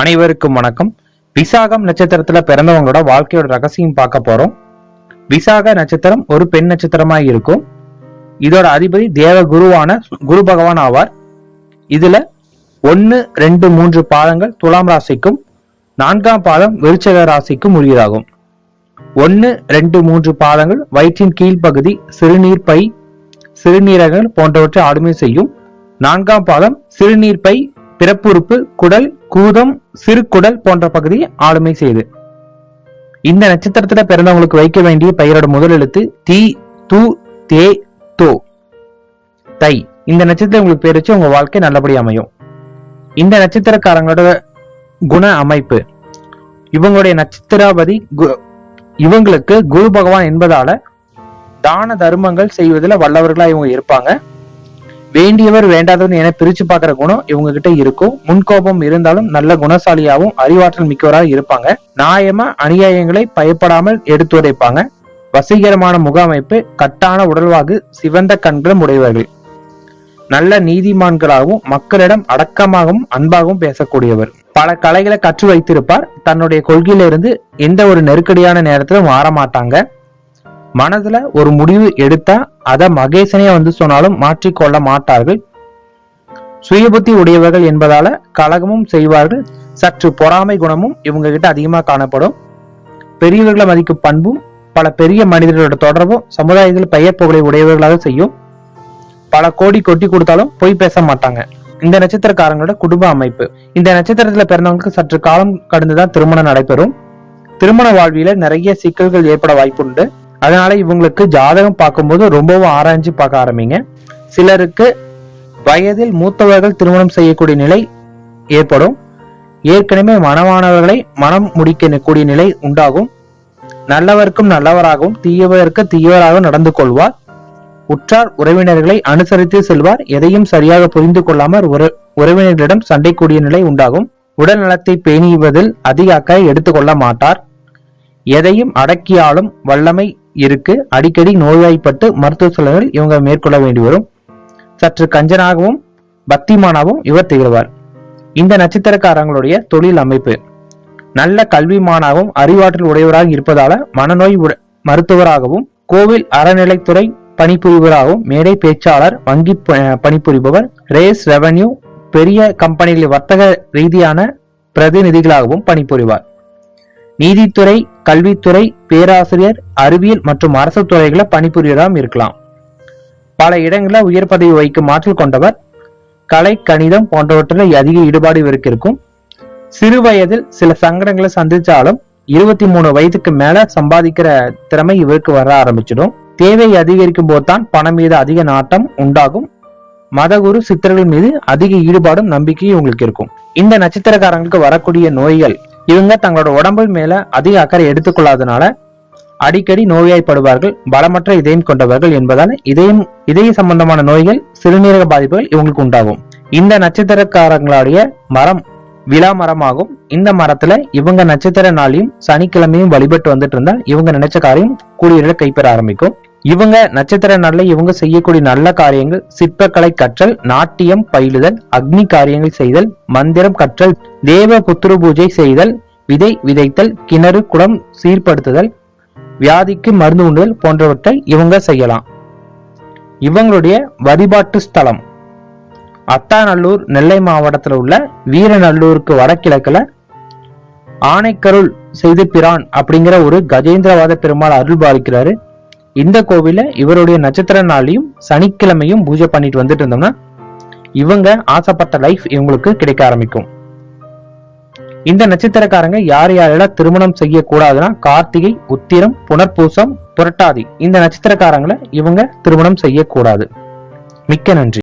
அனைவருக்கும் வணக்கம். விசாகம் நட்சத்திரத்துல பிறந்தவங்களோட வாழ்க்கையோட ரகசியம் பார்க்க போறோம். விசாக நட்சத்திரம் ஒரு பெண் நட்சத்திரமா இருக்கும். இதோட அதிபதி தேவ குருவான குரு பகவான் ஆவார். இதுல ஒன்னு ரெண்டு மூன்று பாதங்கள் துலாம் ராசிக்கும் நான்காம் பாதம் விருச்சக ராசிக்கும் உரியதாகும். ஒன்னு ரெண்டு மூன்று பாதங்கள் வயிற்றின் கீழ்ப்பகுதி சிறுநீர் பை சிறுநீரகங்கள் போன்றவற்றை ஆளுமை செய்யும். நான்காம் பாதம் சிறுநீர் பை பிறப்புறுப்பு குடல் கூதம் சிறு குடல் போன்ற பகுதியை ஆளுமை செய்து. இந்த நட்சத்திரத்துல பிறந்தவங்களுக்கு வைக்க வேண்டிய பெயரோட முதல் எழுத்து தி து தே தோ. தை. இந்த நட்சத்திரம் உங்களுக்கு பேர் வச்சு உங்க வாழ்க்கை நல்லபடி அமையும். இந்த நட்சத்திரக்காரங்களோட குண அமைப்பு. இவங்களுடைய நட்சத்திராபதி கு- இவங்களுக்கு குரு பகவான் என்பதால தான தர்மங்கள் செய்வதில் வல்லவர்களா இவங்க இருப்பாங்க. வேண்டியவர் வேண்டாதவர் என பிரிச்சு பார்க்கிற குணம் இவங்க கிட்ட இருக்கும். முன்கோபம் இருந்தாலும் நல்ல குணசாலியாகவும் அறிவாற்றல் மிக்கவராக இருப்பாங்க. நியாயமா அநியாயங்களை பயப்படாமல் எடுத்து உரைப்பாங்க வசீகரமான முக அமைப்பு கட்டான உடல்வாகு சிவந்த கண்களும் உடையவர்கள். நல்ல நீதிமான்களாகவும் மக்களிடம் அடக்கமாகவும் அன்பாகவும் பேசக்கூடியவர். பல கலைகளை கற்று வைத்திருப்பார். தன்னுடைய கொள்கையிலிருந்து எந்த ஒரு நெருக்கடியான நேரத்திலும் மாற மாட்டாங்க. மனதுல ஒரு முடிவு எடுத்தா அத மகேசனே வந்து சொன்னாலும் மாற்றிக்கொள்ள மாட்டார்கள். சுயபுத்தி உடையவர்கள் என்பதால கலகமும் செய்வார்கள். சற்று பொறாமை குணமும் இவங்க கிட்ட அதிகமா காணப்படும். பெரியவர்களை மதிக்கும் பண்பும் பல பெரிய மனிதர்களோட தொடர்பும் சமுதாயத்தில் பெயர் புகழை உடையவர்களாக செய்யும். பல கோடி கொட்டி கொடுத்தாலும் பொய் பேச மாட்டாங்க. இந்த நட்சத்திரக்காரங்களோட குடும்ப அமைப்பு. இந்த நட்சத்திரத்துல பிறந்தவங்களுக்கு சற்று காலம் கடந்துதான் திருமணம் நடைபெறும். திருமண வாழ்வில நிறைய சிக்கல்கள் ஏற்பட வாய்ப்புண்டு. அதனால இவங்களுக்கு ஜாதகம் பார்க்கும்போது ரொம்பவும் ஆராய்ஞ்சு பார்க்க ஆரம்பிங்க. சிலருக்கு வயதில் மூத்தவர்கள் திருமணம் செய்யக்கூடிய நிலை ஏற்படும். ஏற்கனவே மனமானவர்களை மனம் முடிக்க கூடிய நிலை உண்டாகும். நல்லவருக்கும் நல்லவராகவும் தீயவருக்கு தீயவராகவும் நடந்து கொள்வார். உற்றார் உறவினர்களை அனுசரித்து செல்வார். எதையும் சரியாக புரிந்து கொள்ளாமல் உற- உறவினர்களிடம் சண்டை கூடிய நிலை உண்டாகும். உடல் நலத்தை பேணிவதில் அதிக அக்கறை எடுத்துக்கொள்ள மாட்டார். எதையும் அடக்கியாலும் வல்லமை இருக்கு. அடிக்கடி நோய்வாய்ப்பட்டு மருத்துவ செலவுகள் இவங்க மேற்கொள்ள வேண்டி வரும். சற்று கஞ்சனாகவும் பக்திமானாகவும் இவர் திகழ்வார். இந்த நட்சத்திரக்காரங்களுடைய தொழில் அமைப்பு. நல்ல கல்விமானாகவும் அறிவாற்றல் உடையவராக இருப்பதால மனநோய் மருத்துவராகவும் கோவில் அறநிலைத்துறை பணிபுரிபவராகவும் மேடை பேச்சாளர் வங்கி ப- பணிபுரிபவர் ரேஸ் ரெவென்யூ பெரிய கம்பெனிகளில் வர்த்தக ரீதியான பிரதிநிதிகளாகவும் பணிபுரிவார். நீதித்துறை கல்வித்துறை பேராசிரியர் அறிவியல் மற்றும் அரசு துறைகளை பணிபுரியதாம் இருக்கலாம். பல இடங்களில் உயர் பதவி வகிக்கும் ஆற்றல் கொண்டவர் கலை கணிதம் போன்றவற்றில் அதிக ஈடுபாடு இவருக்கு இருக்கும் சிறு வயதில் சில சங்கடங்களை சந்திச்சாலும் இருபத்தி மூணு வயதுக்கு மேல சம்பாதிக்கிற திறமை இவருக்கு வர ஆரம்பிச்சிடும். தேவை அதிகரிக்கும் போதுதான் பணம் மீது அதிக நாட்டம் உண்டாகும். மதகுரு சித்தர்கள் மீது அதிக ஈடுபாடும் நம்பிக்கையும் உங்களுக்கு இருக்கும் இந்த நட்சத்திரக்காரங்களுக்கு வரக்கூடிய நோய்கள் இவங்க தங்களோட உடம்பு மேல அதிக அக்கறை எடுத்துக்கொள்ளாதனால அடிக்கடி நோய்வாய்ப்படுவார்கள் பலமற்ற இதயம் கொண்டவர்கள் என்பதால் இதயம் இதய சம்பந்தமான நோய்கள் சிறுநீரக பாதிப்புகள் இவங்களுக்கு உண்டாகும். இந்த நட்சத்திரக்காரங்களுடைய மரம் விழா மரமாகும். இந்த மரத்துல இவங்க நட்சத்திர நாளையும் சனிக்கிழமையும் வழிபட்டு வந்துட்டு இருந்தா இவங்க நினைச்ச காரியம் கூடிய கைப்பெற ஆரம்பிக்கும். இவங்க நட்சத்திர நாள்ல இவங்க செய்யக்கூடிய நல்ல காரியங்கள் சிற்பக்கலை கற்றல் நாட்டியம் பயிலுதல் அக்னி காரியங்கள் செய்தல் மந்திரம் கற்றல் தேவ புத்திர பூஜை செய்தல் விதை விதைத்தல் கிணறு குடம் சீர்படுத்துதல் வியாதிக்கு மருந்து உண்டுதல் போன்றவற்றை இவங்க செய்யலாம். இவங்களுடைய வழிபாட்டு ஸ்தலம். அத்தாநல்லூர் நெல்லை மாவட்டத்தில் உள்ள வீரநல்லூருக்கு வடகிழக்குல ஆனைக்கருள் செய்து பிரான் அப்படிங்கிற ஒரு கஜேந்திரவாத பெருமாள் அருள் பாலிக்கிறாரு. இந்த கோவில இவருடைய நட்சத்திர நாளையும் சனிக்கிழமையும் பூஜை பண்ணிட்டு வந்துட்டு இருந்தோம்னா இவங்க ஆசைப்பட்ட லைஃப் இவங்களுக்கு கிடைக்க ஆரம்பிக்கும். இந்த நட்சத்திரக்காரங்க யார் யாரெல்லாம் திருமணம் செய்யக்கூடாதுன்னா கார்த்திகை உத்திரம் புனர்பூசம் புரட்டாதி இந்த நட்சத்திரக்காரங்களை இவங்க திருமணம் செய்யக்கூடாது. மிக்க நன்றி.